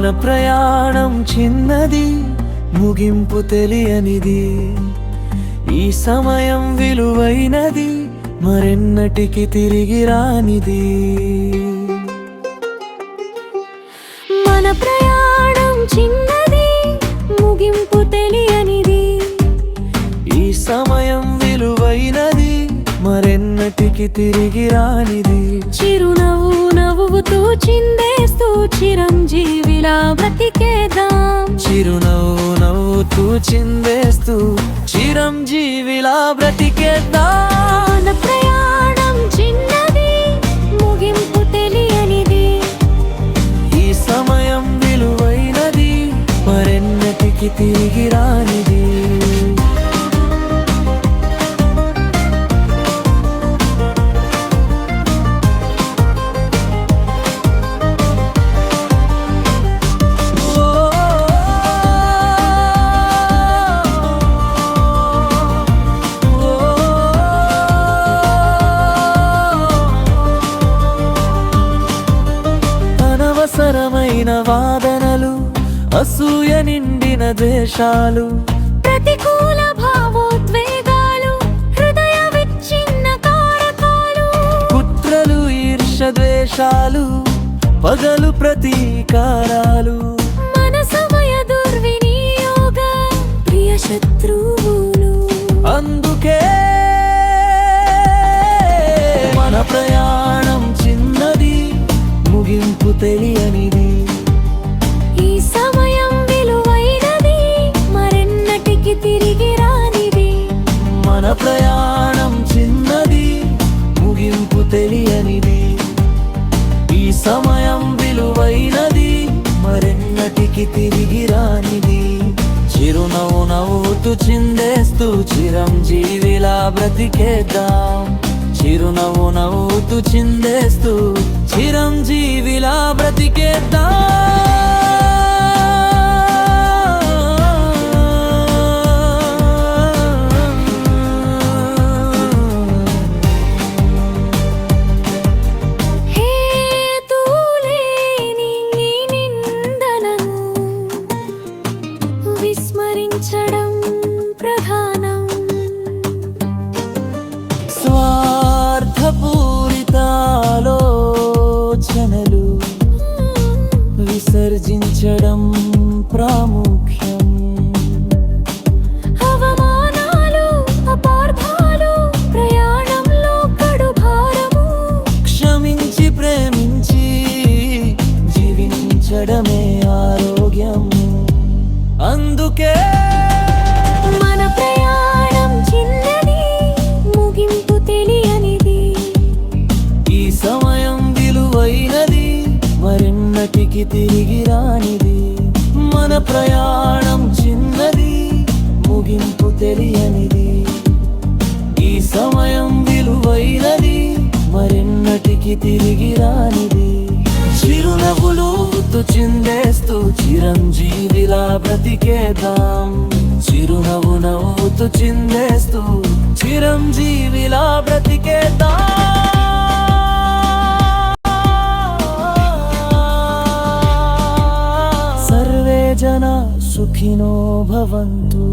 ప్రయాణం చిన్నది ముగింపు తెలియనిది. ఈ సమయం విలువైనది మరెన్నటికి తిరిగి రానిది. మన ప్రయాణం చిన్నది ముగింపు తెలియనిది. ఈ సమయం విలువైనది మరెన్నటికి తిరిగి రానిది. చిరునవ్వు నవ్వుతూ చిందేస్తూ చిరంజీవిలా బ్రతికేద్దాం చిరునవ్వు నవ్వుతూ చిందేస్తూ చిరంజీవిలా బ్రతికేద్దాం. ప్రయాణం చిన్నది ముగింపు తెలియనిది. ఈ సమయం విలువైనది మరెన్నటికి తిరిగి రానిది. అనవసరమైన వాదనలు అసూయ నిండిన ద్వేషాలు. ప్రతికూల భావోద్వేగాలు హృదయ విచ్ఛిన్న కారకాలు. కుట్రలు ఈర్ష ద్వేషాలు పగలు ప్రతీకారాలు. మన సమయ దుర్వినియోగ ప్రియ శత్రువులు. అందుకే మన ప్రయాణం చిన్నది ముగింపు తెలియనిది నవ్వుతూ చిందేస్తూ చిరంజీవిలా బ్రతికేద్దాం. చిరునవ్వు నవ్వుతూ చిందేస్తూ చిరంజీవిలా బ్రతికేద్దాం. విసర్జించడం ప్రాము. మరెన్నటికి తిరిగి రానిది. మన ప్రయాణం చిన్నది ముగింపు తెలియనిది. ఈ సమయం విలువైనది మరెన్నటికి తిరిగి రానిది. చిరునవ్వులు చిందేస్తూ చిరంజీవిలా బ్రతికేద్దాం. చిరునవ్వు నవ్వుతూ చిందేస్తూ చిరంజీవిలా బ్రతికేద్దాం. సర్వే జన సుఖినో భవంతు.